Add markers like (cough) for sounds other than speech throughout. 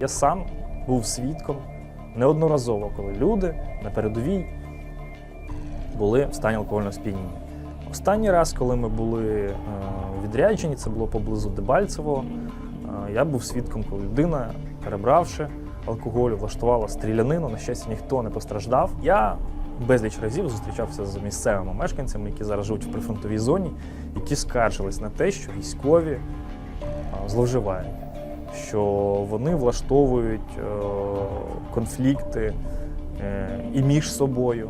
Я сам був свідком неодноразово, коли люди на передовій були в стані алкогольного сп'яніння. Останній раз, коли ми були е, відряджені, це було поблизу Дебальцевого. е, Я був свідком, коли людина, перебравши алкоголю, влаштувала стрілянину. На щастя, ніхто не постраждав. Я безліч разів зустрічався з місцевими мешканцями, які зараз живуть в прифронтовій зоні, які скаржились на те, що військові зловживають, що вони влаштовують е, конфлікти е, і між собою,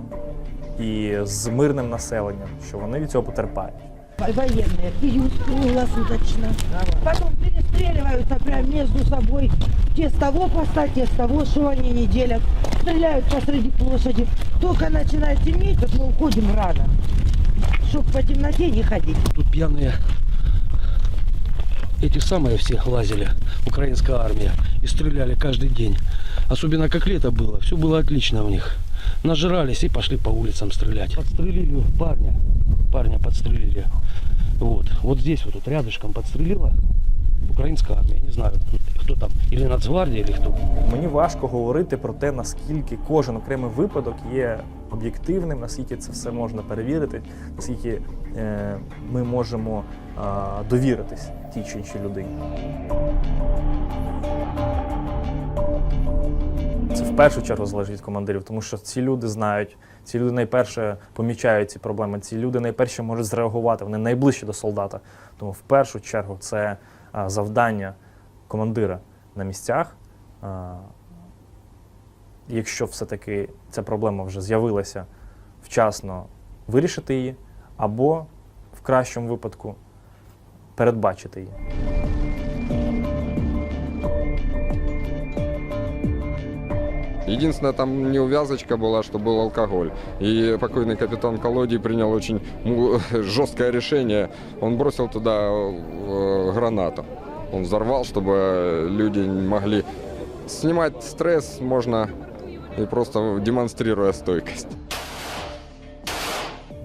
і з мирним населенням, що вони від цього потерпають. военные пьют круглосуточно. Потом перестреливаются прям между собой. Те с того поста, те с того, что они не делят. Стреляют посреди площади. Только начинает темнеть, вот мы уходим рано. Чтоб по темноте не ходить. Тут пьяные эти самые все лазили, украинская армия, и стреляли каждый день. Особенно как лето было, все было отлично у них. Нажрались и пошли по улицам стрелять. Подстрелили парня, парня подстрелили. Вот, вот здесь вот тут рядышком подстрелила украинская армия, не знаю, кто там, или Нацгвардия, или кто. Мені важко говорити про те, наскільки кожен окремий випадок є об'єктивним, наскільки це все можна перевірити, наскільки е, ми можемо е, довіритись тій чи іншій людині. Це в першу чергу залежить від командирів, тому що ці люди знають, ці люди найперше помічають ці проблеми, ці люди найперше можуть зреагувати, вони найближчі до солдата. Тому в першу чергу це завдання командира на місцях. Якщо все-таки ця проблема вже з'явилася вчасно, вирішити її, або в кращому випадку передбачити її. Единственное, там неувязочка была, что был алкоголь. И покойный капитан Колодий принял очень (laughs) му- жесткое решение. Он бросил туда э, гранату. Он взорвал, чтобы люди не могли снимать стресс можно и просто демонстрируя стойкость.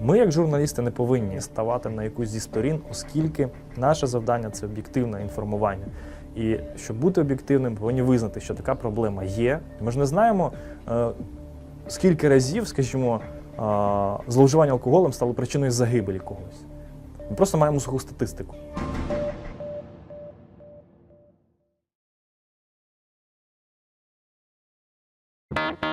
Ми, як журналісти, не повинні ставати на якусь зі сторін, оскільки наше завдання це об'єктивне інформування. І щоб бути об'єктивним, повинні визнати, що така проблема є. Ми ж не знаємо, е, скільки разів, скажімо, е, зловживання алкоголем стало причиною загибелі когось. Ми просто маємо суху статистику. you